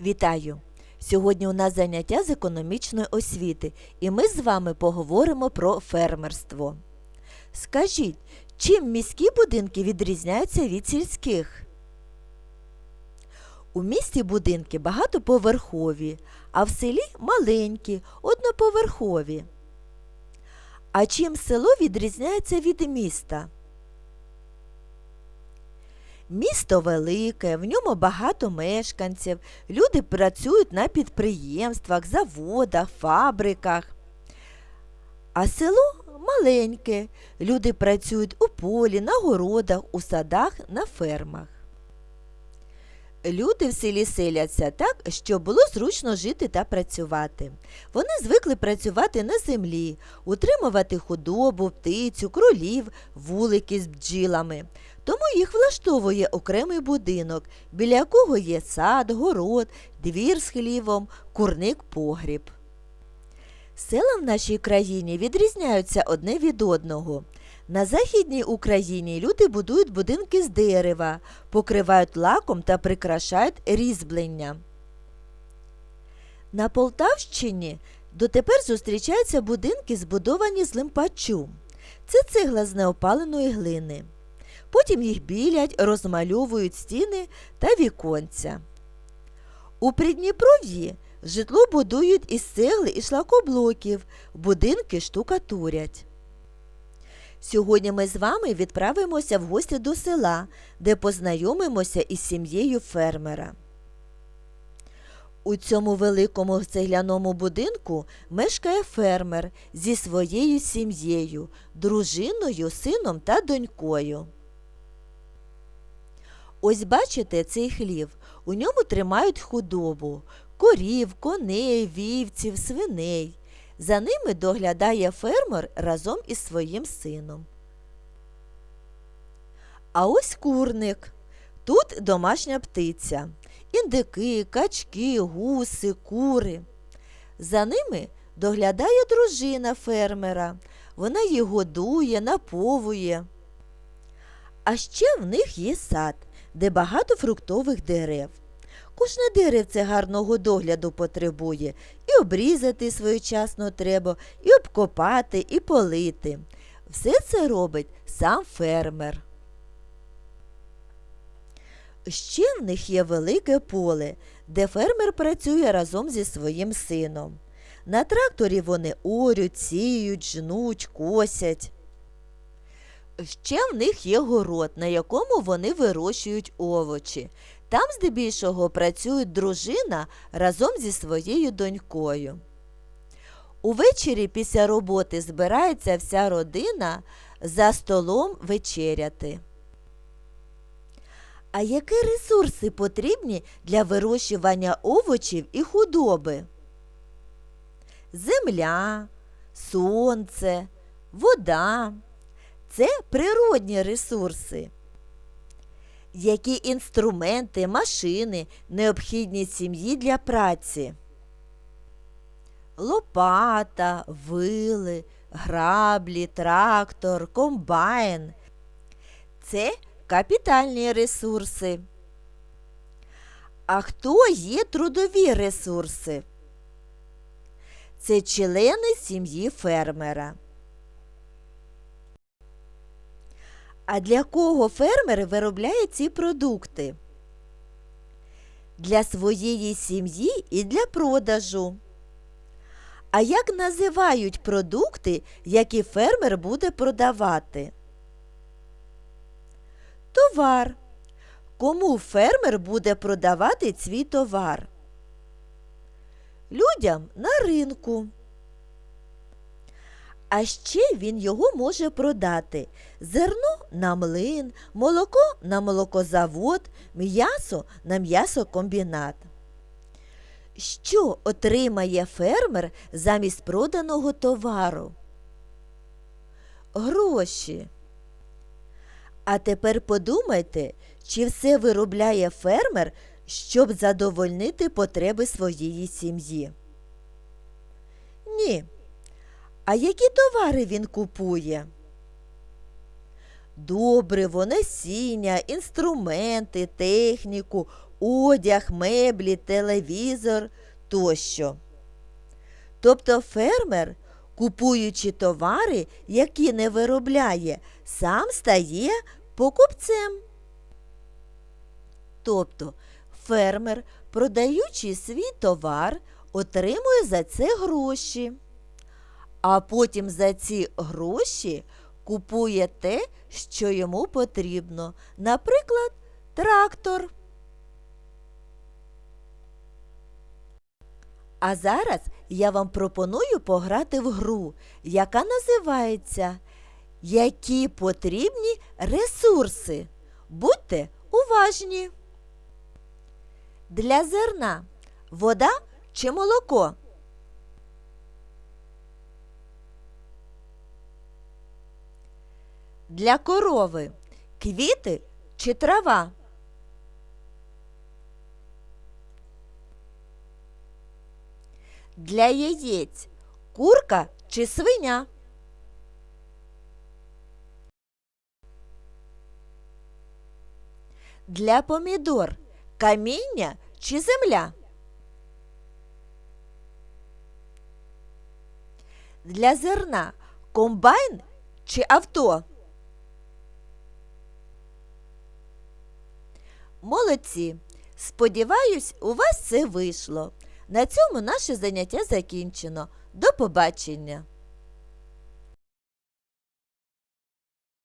Вітаю! Сьогодні у нас заняття з економічної освіти, і ми з вами поговоримо про фермерство. Скажіть, чим міські будинки відрізняються від сільських? У місті будинки багатоповерхові, а в селі маленькі, одноповерхові. А чим село відрізняється від міста? Місто велике, в ньому багато мешканців, люди працюють на підприємствах, заводах, фабриках. А село маленьке, люди працюють у полі, на городах, у садах, на фермах. Люди в селі селяться так, щоб було зручно жити та працювати. Вони звикли працювати на землі, утримувати худобу, птицю, кролів, вулики з бджілами. Тому їх влаштовує окремий будинок, біля якого є сад, город, двір з хлівом, курник, погріб. Села в нашій країні відрізняються одне від одного. На Західній Україні люди будують будинки з дерева, покривають лаком та прикрашають різьблення. На Полтавщині дотепер зустрічаються будинки, збудовані з лимпачу. Це цегла з неопаленої глини. Потім їх білять, розмальовують стіни та віконця. У Придніпров'ї житло будують із цегли і шлакоблоків, будинки штукатурять. Сьогодні ми з вами відправимося в гості до села, де познайомимося із сім'єю фермера. У цьому великому цегляному будинку мешкає фермер зі своєю сім'єю, дружиною, сином та донькою. Ось бачите цей хлів. У ньому тримають худобу корів, коней, вівців, свиней. За ними доглядає фермер разом із своїм сином. А ось курник. Тут домашня птиця. Індики, качки, гуси, кури. За ними доглядає дружина фермера. Вона їх годує, наповує. А ще в них є сад, де багато фруктових дерев. Кожне деревце гарного догляду потребує і обрізати своєчасно треба, і обкопати, і полити. Все це робить сам фермер. Ще в них є велике поле, де фермер працює разом зі своїм сином. На тракторі вони орють, сіють, жнуть, косять. Ще в них є город, на якому вони вирощують овочі. Там здебільшого працює дружина разом зі своєю донькою. Увечері після роботи збирається вся родина за столом вечеряти. А які ресурси потрібні для вирощування овочів і худоби? Земля, сонце, вода це природні ресурси. Які інструменти, машини необхідні сім'ї для праці? Лопата, вили, граблі, трактор, комбайн. Це капітальні ресурси. А хто є трудові ресурси? Це члени сім'ї фермера. А для кого фермер виробляє ці продукти? Для своєї сім'ї і для продажу. А як називають продукти, які фермер буде продавати? Товар. Кому фермер буде продавати свій товар? Людям на ринку. А ще він його може продати зерно на млин, молоко на молокозавод, м'ясо на м'ясокомбінат. Що отримає фермер замість проданого товару? Гроші. А тепер подумайте, чи все виробляє фермер, щоб задовольнити потреби своєї сім'ї? Ні. А які товари він купує? Добриво, насіння, інструменти, техніку, одяг, меблі, телевізор тощо. Тобто фермер, купуючи товари, які не виробляє, сам стає покупцем. Тобто фермер, продаючи свій товар, отримує за це гроші, а потім за ці гроші купує те, що йому потрібно, наприклад, трактор. А зараз я вам пропоную пограти в гру, яка називається Які потрібні ресурси. Будьте уважні. Для зерна вода чи молоко? Для корови квіти чи трава? Для яєць курка чи свиня? Для помідор каміння чи земля? Для зерна комбайн чи авто? Молодці! Сподіваюсь, у вас це вийшло. На цьому наше заняття закінчено. До побачення!